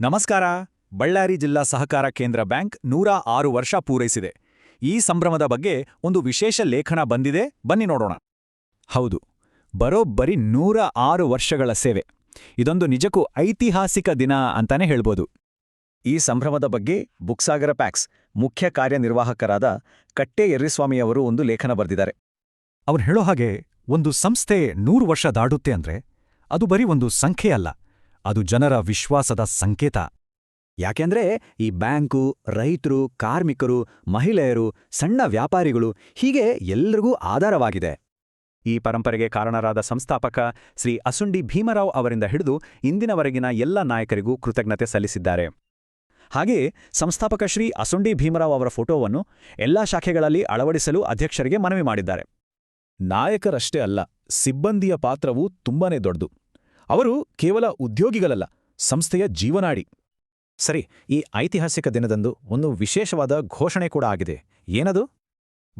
ನಮಸ್ಕಾರ. ಬಳ್ಳಾರಿ ಜಿಲ್ಲಾ ಸಹಕಾರ ಕೇಂದ್ರ ಬ್ಯಾಂಕ್ ನೂರ ಆರು ವರ್ಷ ಪೂರೈಸಿದೆ. ಈ ಸಂಭ್ರಮದ ಬಗ್ಗೆ ಒಂದು ವಿಶೇಷ ಲೇಖನ ಬಂದಿದೆ. ಬನ್ನಿ ನೋಡೋಣ. ಹೌದು, ಬರೋಬ್ಬರಿ ನೂರ ಆರು ವರ್ಷಗಳ ಸೇವೆ. ಇದೊಂದು ನಿಜಕ್ಕೂ ಐತಿಹಾಸಿಕ ದಿನ ಅಂತಾನೆ ಹೇಳ್ಬೋದು. ಈ ಸಂಭ್ರಮದ ಬಗ್ಗೆ ಬುಕ್ಸಾಗರ ಪ್ಯಾಕ್ಸ್ ಮುಖ್ಯ ಕಾರ್ಯನಿರ್ವಾಹಕರಾದ ಕಟ್ಟೆ ಯರ್ರಿಸ್ವಾಮಿಯವರು ಒಂದು ಲೇಖನ ಬರೆದಿದ್ದಾರೆ. ಅವರು ಹೇಳೋ ಹಾಗೆ ಒಂದು ಸಂಸ್ಥೆ ನೂರು ವರ್ಷ ದಾಡುತ್ತೆ ಅಂದ್ರೆ ಅದು ಬರೀ ಒಂದು ಸಂಖ್ಯೆ ಅಲ್ಲ ಅದು ಜನರ ವಿಶ್ವಾಸದ ಸಂಕೇತ. ಯಾಕೆಂದ್ರೆ ಈ ಬ್ಯಾಂಕು, ರೈತರು, ಕಾರ್ಮಿಕರು, ಮಹಿಳೆಯರು, ಸಣ್ಣ ವ್ಯಾಪಾರಿಗಳು ಹೀಗೆ ಎಲ್ರಿಗೂ ಆಧಾರವಾಗಿದೆ. ಈ ಪರಂಪರೆಗೆ ಕಾರಣರಾದ ಸಂಸ್ಥಾಪಕ ಶ್ರೀ ಅಸುಂಡಿ ಭೀಮರಾವ್ ಅವರಿಂದ ಹಿಡಿದು ಇಂದಿನವರೆಗಿನ ಎಲ್ಲ ನಾಯಕರಿಗೂ ಕೃತಜ್ಞತೆ ಸಲ್ಲಿಸಿದ್ದಾರೆ. ಹಾಗೆಯೇ ಸಂಸ್ಥಾಪಕ ಶ್ರೀ ಅಸುಂಡಿ ಭೀಮರಾವ್ ಅವರ ಫೋಟೋವನ್ನು ಎಲ್ಲಾ ಶಾಖೆಗಳಲ್ಲಿ ಅಳವಡಿಸಲು ಅಧ್ಯಕ್ಷರಿಗೆ ಮನವಿ ಮಾಡಿದ್ದಾರೆ. ನಾಯಕರಷ್ಟೇ ಅಲ್ಲ, ಸಿಬ್ಬಂದಿಯ ಪಾತ್ರವೂ ತುಂಬಾನೇ ದೊಡ್ಡದು. ಅವರು ಕೇವಲ ಉದ್ಯೋಗಿಗಳಲ್ಲ, ಸಂಸ್ಥೆಯ ಜೀವನಾಡಿ. ಸರಿ, ಈ ಐತಿಹಾಸಿಕ ದಿನದಂದು ಒಂದು ವಿಶೇಷವಾದ ಘೋಷಣೆ ಕೂಡ ಆಗಿದೆ. ಏನದು?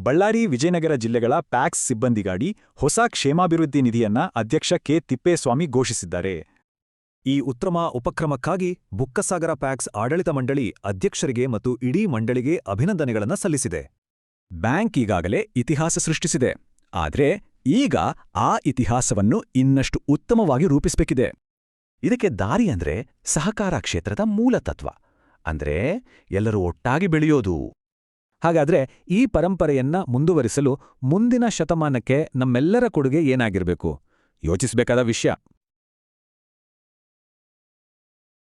ಬಳ್ಳಾರಿ ವಿಜಯನಗರ ಜಿಲ್ಲೆಗಳ ಪ್ಯಾಕ್ಸ್ ಸಿಬ್ಬಂದಿಗಾಡಿ ಹೊಸ ಕ್ಷೇಮಾಭಿವೃದ್ಧಿ ನಿಧಿಯನ್ನ ಅಧ್ಯಕ್ಷ ಕೆ. ತಿಪ್ಪೇಸ್ವಾಮಿ ಘೋಷಿಸಿದ್ದಾರೆ. ಈ ಉತ್ತಮ ಉಪಕ್ರಮಕ್ಕಾಗಿ ಬುಕ್ಕಸಾಗರ ಪ್ಯಾಕ್ಸ್ ಆಡಳಿತ ಮಂಡಳಿ ಅಧ್ಯಕ್ಷರಿಗೆ ಮತ್ತು ಇಡೀ ಮಂಡಳಿಗೆ ಅಭಿನಂದನೆಗಳನ್ನು ಸಲ್ಲಿಸಿದೆ. ಬ್ಯಾಂಕ್ ಈಗಾಗಲೇ ಇತಿಹಾಸ ಸೃಷ್ಟಿಸಿದೆ. ಆದ್ರೆ ಈಗ ಆ ಇತಿಹಾಸವನ್ನು ಇನ್ನಷ್ಟು ಉತ್ತಮವಾಗಿ ರೂಪಿಸಬೇಕಿದೆ. ಇದಕ್ಕೆ ದಾರಿ ಅಂದ್ರೆ ಸಹಕಾರ ಕ್ಷೇತ್ರದ ಮೂಲತತ್ವ ಅಂದ್ರೆ ಎಲ್ಲರೂ ಒಟ್ಟಾಗಿ ಬೆಳೆಯೋದು. ಹಾಗಾದ್ರೆ ಈ ಪರಂಪರೆಯನ್ನ ಮುಂದುವರಿಸಲು ಮುಂದಿನ ಶತಮಾನಕ್ಕೆ ನಮ್ಮೆಲ್ಲರ ಕೊಡುಗೆ ಏನಾಗಿರಬೇಕು? ಯೋಚಿಸಬೇಕಾದ ವಿಷಯ.